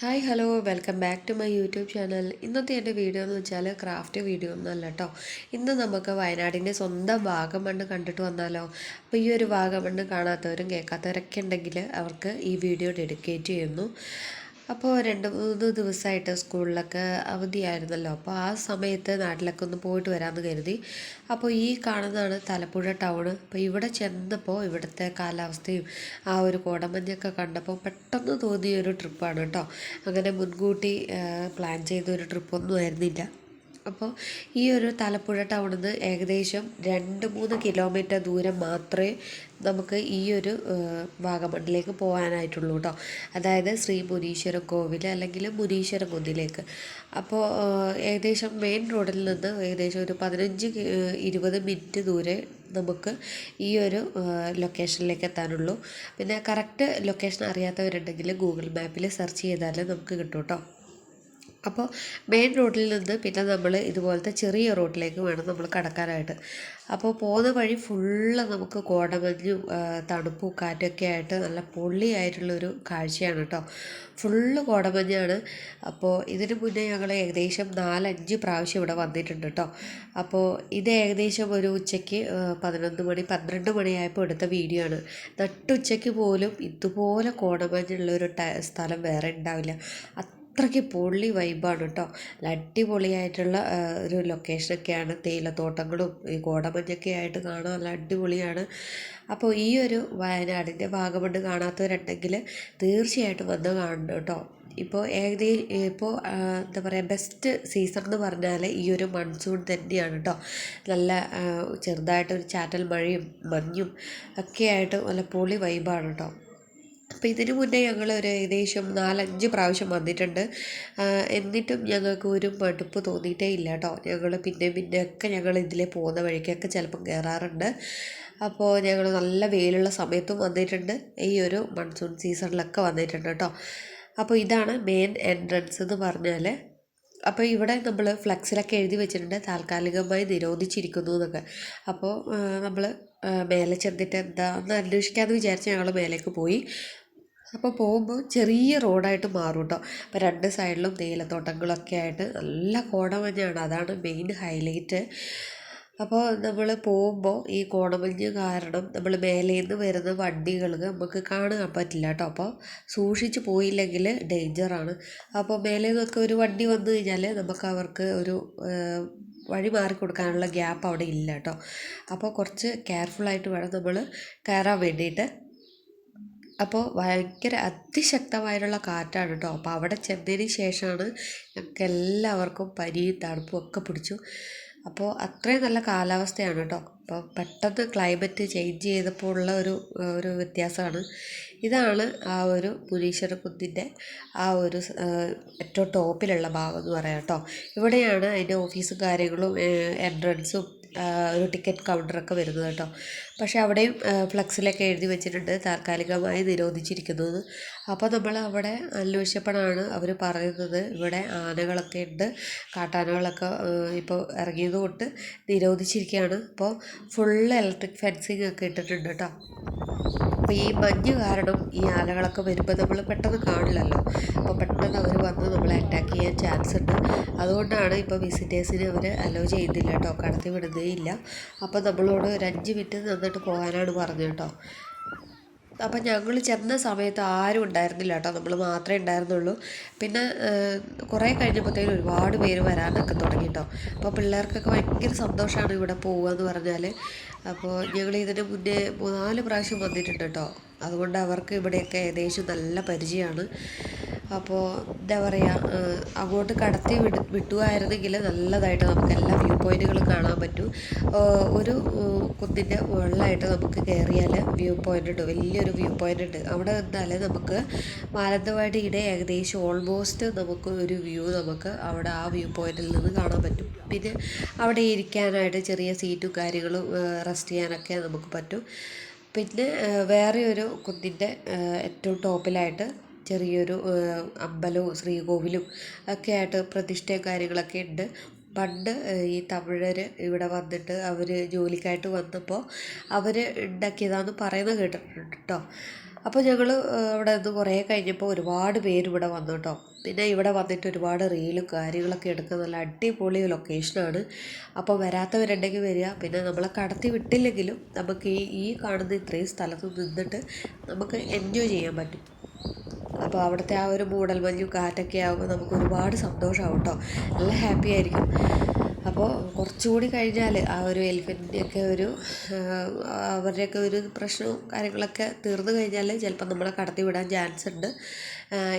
Hi hello. Welcome back to my YouTube channel. ഇന്നത്തെ എന്റെ video എന്ന് വെച്ചാൽ ക്രാഫ്റ്റ് വീഡിയോ ഒന്നുമല്ല കേട്ടോ. ഇന്ന് നമുക്ക് വയനാടിന്റെ സ്വന്തം വാഗമണ്ണ് കണ്ടിട്ട് വന്നാലോ? അപ്പോൾ ഈ ഒരു വാഗമണ്ണ് കാണാത്തവരും കേൾക്കാത്തവരൊക്കെ ഉണ്ടെങ്കിൽ അവർക്ക് ഈ വീഡിയോ ഡെഡിക്കേറ്റ് ചെയ്യുന്നു. അപ്പോൾ രണ്ട് മൂന്ന് ദിവസമായിട്ട് സ്കൂളിലൊക്കെ അവധിയായിരുന്നല്ലോ. അപ്പോൾ ആ സമയത്ത് നാട്ടിലൊക്കെ ഒന്ന് പോയിട്ട് വരാമെന്ന് കരുതി. അപ്പോൾ ഈ കാണുന്നതാണ് തലപ്പുഴ ടൗൺ. അപ്പോൾ ഇവിടെ ചെന്നപ്പോൾ ഇവിടുത്തെ കാലാവസ്ഥയും ആ ഒരു കോടമഞ്ഞൊക്കെ കണ്ടപ്പോൾ പെട്ടെന്ന് തോന്നിയ ഒരു ട്രിപ്പാണ് കേട്ടോ. അങ്ങനെ മുൻകൂട്ടി പ്ലാൻ ചെയ്ത ഒരു ട്രിപ്പൊന്നും ആയിരുന്നില്ല. അപ്പോൾ ഈ ഒരു തലപ്പുഴ ടൗണിൽ നിന്ന് ഏകദേശം രണ്ട് മൂന്ന് കിലോമീറ്റർ ദൂരം മാത്രമേ നമുക്ക് ഈ ഒരു വാഗമണ്ണിലേക്ക് പോകാനായിട്ടുള്ളൂ കേട്ടോ അതായത് ശ്രീ മുനീശ്വരം കോവിൽ അല്ലെങ്കിൽ മുനീശ്വരം കുന്നിലേക്ക്. അപ്പോൾ ഏകദേശം മെയിൻ റോഡിൽ നിന്ന് ഏകദേശം ഒരു പതിനഞ്ച് ഇരുപത് മിനിറ്റ് ദൂരെ നമുക്ക് ഈ ഒരു ലൊക്കേഷനിലേക്ക് എത്താനുള്ളൂ. പിന്നെ കറക്റ്റ് ലൊക്കേഷൻ അറിയാത്തവരുണ്ടെങ്കിൽ ഗൂഗിൾ മാപ്പിൽ സെർച്ച് ചെയ്താൽ നമുക്ക് കിട്ടും കേട്ടോ അപ്പോൾ മെയിൻ റോഡിൽ നിന്ന് പിന്നെ നമ്മൾ ഇതുപോലത്തെ ചെറിയ റോഡിലേക്ക് വേണം നമ്മൾ കടക്കാനായിട്ട്. അപ്പോൾ പോകുന്ന വഴി ഫുള്ള് നമുക്ക് കോടമഞ്ഞും തണുപ്പും കാറ്റൊക്കെ ആയിട്ട് നല്ല പൊള്ളിയായിട്ടുള്ളൊരു കാഴ്ചയാണ് കേട്ടോ. ഫുള്ള് കോടമഞ്ഞാണ്. അപ്പോൾ ഇതിന് മുന്നേ ഞങ്ങൾ ഏകദേശം നാലഞ്ച് പ്രാവശ്യം ഇവിടെ വന്നിട്ടുണ്ട് കേട്ടോ. അപ്പോൾ ഇത് ഏകദേശം ഒരു ഉച്ചയ്ക്ക് പതിനൊന്ന് മണി പന്ത്രണ്ട് മണിയായപ്പോൾ എടുത്ത വീഡിയോ ആണ്. നട്ടുച്ചയ്ക്ക് പോലും ഇതുപോലെ കോടമഞ്ഞുള്ള ഒരു സ്ഥലം വേറെ ഉണ്ടാവില്ല. അത്രയ്ക്ക് പൊള്ളി വൈബാണ് കേട്ടോ അടിപൊളിയായിട്ടുള്ള ഒരു ലൊക്കേഷനൊക്കെയാണ് തേയിലത്തോട്ടങ്ങളും ഈ കോടമഞ്ഞൊക്കെ ആയിട്ട് കാണാൻ നല്ല അടിപൊളിയാണ്. അപ്പോൾ ഈ ഒരു വയനാടിന്റെ ഭാഗമുണ്ട് കാണാത്തവരുണ്ടെങ്കിൽ തീർച്ചയായിട്ടും വന്ന് കാണണം കേട്ടോ ഇപ്പോൾ ഏകദേശം ഇപ്പോൾ എന്താ പറയുക ബെസ്റ്റ് സീസൺ എന്ന് പറഞ്ഞാൽ ഈ ഒരു മൺസൂൺ തന്നെയാണ് കേട്ടോ നല്ല ചെറുതായിട്ടൊരു ചാറ്റൽ മഴയും മഞ്ഞും ഒക്കെ ആയിട്ട് നല്ല പൊളി വൈബാണ് കേട്ടോ അപ്പോൾ ഇതിനു മുന്നേ ഞങ്ങൾ ഒരു ഏകദേശം നാലഞ്ച് പ്രാവശ്യം വന്നിട്ടുണ്ട്. എന്നിട്ടും ഞങ്ങൾക്ക് ഒരു മടുപ്പ് തോന്നിയിട്ടേ ഇല്ല കേട്ടോ ഞങ്ങൾ പിന്നെ പിന്നെയൊക്കെ ഞങ്ങൾ ഇതിലെ പോകുന്ന വഴിക്കൊക്കെ ചിലപ്പം കയറാറുണ്ട് അപ്പോൾ ഞങ്ങൾ നല്ല വെയിലുള്ള സമയത്തും വന്നിട്ടുണ്ട്. ഈ ഒരു മൺസൂൺ സീസണിലൊക്കെ വന്നിട്ടുണ്ട് കേട്ടോ അപ്പോൾ ഇതാണ് മെയിൻ എൻട്രൻസ് എന്ന് പറഞ്ഞാൽ അപ്പോൾ ഇവിടെ നമ്മൾ ഫ്ലക്സിലൊക്കെ എഴുതി വെച്ചിട്ടുണ്ട്. താൽക്കാലികമായി നിരോധിച്ചിരിക്കുന്നു എന്നൊക്കെ. അപ്പോൾ നമ്മൾ മേലെ ചെന്നിട്ട് എന്താണെന്ന് അന്വേഷിക്കാമെന്ന് വിചാരിച്ച് ഞങ്ങൾ മേലേക്ക് പോയി. അപ്പോൾ പോകുമ്പോൾ ചെറിയ റോഡായിട്ട് മാറും കേട്ടോ അപ്പോൾ രണ്ട് സൈഡിലും തേയിലത്തോട്ടങ്ങളൊക്കെ ആയിട്ട് നല്ല കോടമഞ്ഞാണ്. അതാണ് മെയിൻ ഹൈലൈറ്റ് അപ്പോൾ നമ്മൾ പോകുമ്പോൾ ഈ കോടമഞ്ഞ് കാരണം നമ്മൾ മേലേന്ന് വരുന്ന വണ്ടികൾ നമുക്ക് കാണാൻ പറ്റില്ല കേട്ടോ അപ്പോൾ സൂക്ഷിച്ച് പോയില്ലെങ്കിൽ ഡേഞ്ചറാണ് അപ്പോൾ മേലെ നിന്നൊക്കെ ഒരു വണ്ടി വന്നു കഴിഞ്ഞാൽ നമുക്ക് അവർക്ക് ഒരു വഴി മാറി കൊടുക്കാനുള്ള ഗ്യാപ്പ് അവിടെ ഇല്ല കേട്ടോ. അപ്പോൾ കുറച്ച് കെയർഫുള്ളായിട്ട് വേണം നമ്മൾ കയറാൻ വേണ്ടിയിട്ട്. അപ്പോൾ ഭയങ്കര അതിശക്തമായിട്ടുള്ള കാറ്റാണ് കേട്ടോ. അപ്പോൾ അവിടെ ചെന്നതിന് ശേഷമാണ് ഞങ്ങൾക്ക് എല്ലാവർക്കും പനിയും തണുപ്പും ഒക്കെ പിടിച്ചു. അപ്പോൾ അത്രയും നല്ല കാലാവസ്ഥയാണ് കേട്ടോ. അപ്പോൾ പെട്ടെന്ന് ക്ലൈമറ്റ് ചേഞ്ച് ചെയ്തപ്പോൾ ഉള്ള ഒരു ഒരു വ്യത്യാസമാണ്. ഇതാണ് ആ ഒരു മുനീശ്വര കുന്നിന്റെ ആ ഒരു ഏറ്റവും ടോപ്പിലുള്ള ഭാഗം എന്ന് പറയാം കേട്ടോ. ഇവിടെയാണ് അതിന്റെ ഓഫീസും കാര്യങ്ങളും എൻട്രൻസും ഒരു ടിക്കറ്റ് കൗണ്ടറൊക്കെ വരുന്നത് കേട്ടോ. പക്ഷേ അവിടെയും ഫ്ലക്സിലൊക്കെ എഴുതി വെച്ചിട്ടുണ്ട് താൽക്കാലികമായി നിരോധിച്ചിരിക്കുന്നത് അപ്പോൾ നമ്മൾ അവിടെ അന്വേഷിച്ചപ്പോഴാണ് അവർ പറയുന്നത് ഇവിടെ ആനകളൊക്കെ ഉണ്ട് കാട്ടാനകളൊക്കെ ഇപ്പോൾ ഇറങ്ങിയത് കൊണ്ട് നിരോധിച്ചിരിക്കുകയാണ്. ഇപ്പോൾ ഫുൾ ഇലക്ട്രിക് ഫെൻസിങ് ഒക്കെ ഇട്ടിട്ടുണ്ട് കേട്ടോ. അപ്പോൾ ഈ മഞ്ഞ് കാരണം ഈ ആനകളൊക്കെ വരുമ്പോൾ നമ്മൾ പെട്ടെന്ന് കാണില്ലല്ലോ. അപ്പോൾ പെട്ടെന്ന് അവർ വന്ന് നമ്മളെ അറ്റാക്ക് ചെയ്യാൻ ചാൻസ് ഉണ്ട്. അതുകൊണ്ടാണ് ഇപ്പോൾ വിസിറ്റേഴ്സിനെ അവർ അലോ ചെയ്യുന്നില്ല കേട്ടോ. കടത്തി വിടുന്നേ ഇല്ല. അപ്പോൾ നമ്മളോട് ഒരു അഞ്ച് മിനിറ്റ് നിന്നിട്ട് പോകാനാണ് പറഞ്ഞത് കേട്ടോ. അപ്പം ഞങ്ങൾ ചെന്ന സമയത്ത് ആരും ഉണ്ടായിരുന്നില്ല കേട്ടോ. നമ്മൾ മാത്രമേ ഉണ്ടായിരുന്നുള്ളൂ. പിന്നെ കുറേ കഴിഞ്ഞപ്പോഴത്തേനും ഒരുപാട് പേര് വരാനൊക്കെ തുടങ്ങി കേട്ടോ. അപ്പോൾ പിള്ളേർക്കൊക്കെ ഭയങ്കര സന്തോഷമാണ് ഇവിടെ പോവുക എന്ന് പറഞ്ഞാൽ അപ്പോൾ ഞങ്ങൾ ഇതിന് മുന്നേ മൂന്നാൽ പ്രാവശ്യം വന്നിട്ടുണ്ട് കേട്ടോ. അതുകൊണ്ട് അവർക്ക് ഇവിടെയൊക്കെ ഏകദേശം നല്ല പരിചയമാണ്. അപ്പോൾ എന്താ പറയുക അങ്ങോട്ട് കടത്തി വിട് വിട്ടുമായിരുന്നെങ്കിൽ നല്ലതായിട്ട് നമുക്ക് പോയിന്റുകളും കാണാൻ പറ്റും. ഒരു കുന്നിന്റെ മുകളിലായിട്ട് നമുക്ക് കയറിയാൽ വ്യൂ പോയിന്റ് ഉണ്ട്. വലിയൊരു വ്യൂ പോയിന്റ് ഉണ്ട്. അവിടെ നിന്നാൽ നമുക്ക് മാനന്തവാടിയുടെ ഏകദേശം ഓൾമോസ്റ്റ് നമുക്ക് ഒരു വ്യൂ നമുക്ക് അവിടെ ആ വ്യൂ പോയിന്റിൽ നിന്ന് കാണാൻ പറ്റും. പിന്നെ അവിടെ ഇരിക്കാനായിട്ട് ചെറിയ സീറ്റും കാര്യങ്ങളും റെസ്റ്റ് ചെയ്യാനൊക്കെ നമുക്ക് പറ്റും. പിന്നെ വേറെ ഒരു കുന്നിന്റെ ഏറ്റവും ടോപ്പിലായിട്ട് ചെറിയൊരു അമ്പലവും ശ്രീകോവിലും ഒക്കെ ആയിട്ട് പ്രതിഷ്ഠയും കാര്യങ്ങളൊക്കെ ഉണ്ട്. പണ്ട് ഈ തമിഴർ ഇവിടെ വന്നിട്ട് അവർ ജോലിക്കായിട്ട് വന്നപ്പോൾ അവർ ഉണ്ടാക്കിയതാണെന്ന് പറയുന്നത് കേട്ടിട്ടുണ്ട് കേട്ടോ അപ്പോൾ ഞങ്ങൾ ഇവിടെ നിന്ന് കുറേ കഴിഞ്ഞപ്പോൾ ഒരുപാട് പേര് ഇവിടെ വന്നു കേട്ടോ പിന്നെ ഇവിടെ വന്നിട്ട് ഒരുപാട് റീലും കാര്യങ്ങളൊക്കെ എടുക്കുന്ന നല്ല അടിപൊളി ലൊക്കേഷനാണ്. അപ്പോൾ വരാത്തവരുണ്ടെങ്കിൽ വരിക. പിന്നെ നമ്മളെ കടത്തി വിട്ടില്ലെങ്കിലും നമുക്ക് ഈ ഈ കാണുന്ന ഇത്രയും സ്ഥലത്ത് നിന്നിട്ട് നമുക്ക് എൻജോയ് ചെയ്യാൻ പറ്റും. അപ്പോൾ അവിടുത്തെ ആ ഒരു മൂടൽ മഞ്ഞും കാറ്റൊക്കെ ആകുമ്പോൾ നമുക്ക് ഒരുപാട് സന്തോഷമാവും കേട്ടോ നല്ല ഹാപ്പി ആയിരിക്കും. അപ്പോൾ കുറച്ചുകൂടി കഴിഞ്ഞാൽ ആ ഒരു എലിഫന്റിന്റെയൊക്കെ ഒരു അവരുടെയൊക്കെ ഒരു പ്രശ്നവും കാര്യങ്ങളൊക്കെ തീർന്നു കഴിഞ്ഞാൽ ചിലപ്പോൾ നമ്മളെ കടത്തി വിടാൻ ചാൻസ് ഉണ്ട്.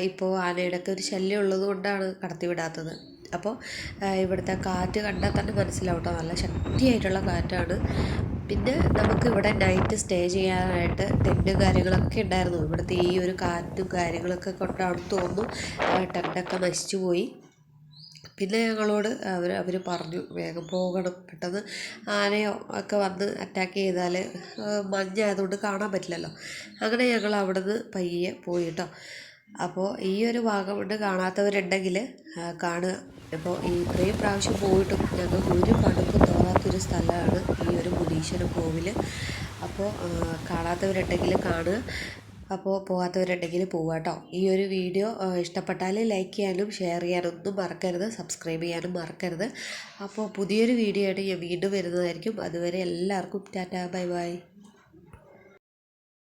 ഇപ്പോൾ ആനയുടെയൊക്കെ ഒരു ശല്യം ഉള്ളത് കൊണ്ടാണ് കടത്തി വിടാത്തത്. അപ്പോൾ ഇവിടുത്തെ കാറ്റ് കണ്ടാൽ തന്നെ മനസ്സിലാവും കേട്ടോ നല്ല ശക്തിയായിട്ടുള്ള കാറ്റാണ്. പിന്നെ നമുക്ക് ഇവിടെ നൈറ്റ് സ്റ്റേ ചെയ്യാനായിട്ട് ടെന്റ് കാര്യങ്ങളൊക്കെ ഉണ്ടായിരുന്നു. ഇവിടുത്തെ ഈ ഒരു കാറ്റും കാര്യങ്ങളൊക്കെ കൊണ്ടാണ് തോന്നുന്നു ടെന്റൊക്കെ നശിച്ചു പോയി. പിന്നെ ഞങ്ങളോട് അവർ അവർ പറഞ്ഞു വേഗം പോകണം. പെട്ടെന്ന് ആനയോ ഒക്കെ വന്ന് അറ്റാക്ക് ചെയ്താൽ മഞ്ഞായതുകൊണ്ട് കാണാൻ പറ്റില്ലല്ലോ. അങ്ങനെ ഞങ്ങൾ അവിടെ നിന്ന് പയ്യെ പോയി കേട്ടോ അപ്പോൾ ഈ ഒരു ഭാഗം കൊണ്ട് കാണാത്തവരുണ്ടെങ്കിൽ കാണുക. അപ്പോൾ ഈ ഇത്രയും പ്രാവശ്യം പോയിട്ടും ഞങ്ങൾക്ക് ഒരു മടുപ്പും തോന്നാത്തൊരു സ്ഥലമാണ് ഈ ഒരു മുനീശ്വര കോവിൽ. അപ്പോൾ കാണാത്തവരുണ്ടെങ്കിൽ കാണുക. അപ്പോൾ പോകാത്തവരുണ്ടെങ്കിൽ പോവാട്ടോ ഈ ഒരു വീഡിയോ ഇഷ്ടപ്പെട്ടാൽ ലൈക്ക് ചെയ്യാനും ഷെയർ ചെയ്യാനും ഒന്നും മറക്കരുത്. സബ്സ്ക്രൈബ് ചെയ്യാനും മറക്കരുത്. അപ്പോൾ പുതിയൊരു വീഡിയോ ആയിട്ട് ഞാൻ വീണ്ടും വരുന്നതായിരിക്കും. അതുവരെ എല്ലാവർക്കും ടാറ്റാ ബൈ ബൈ.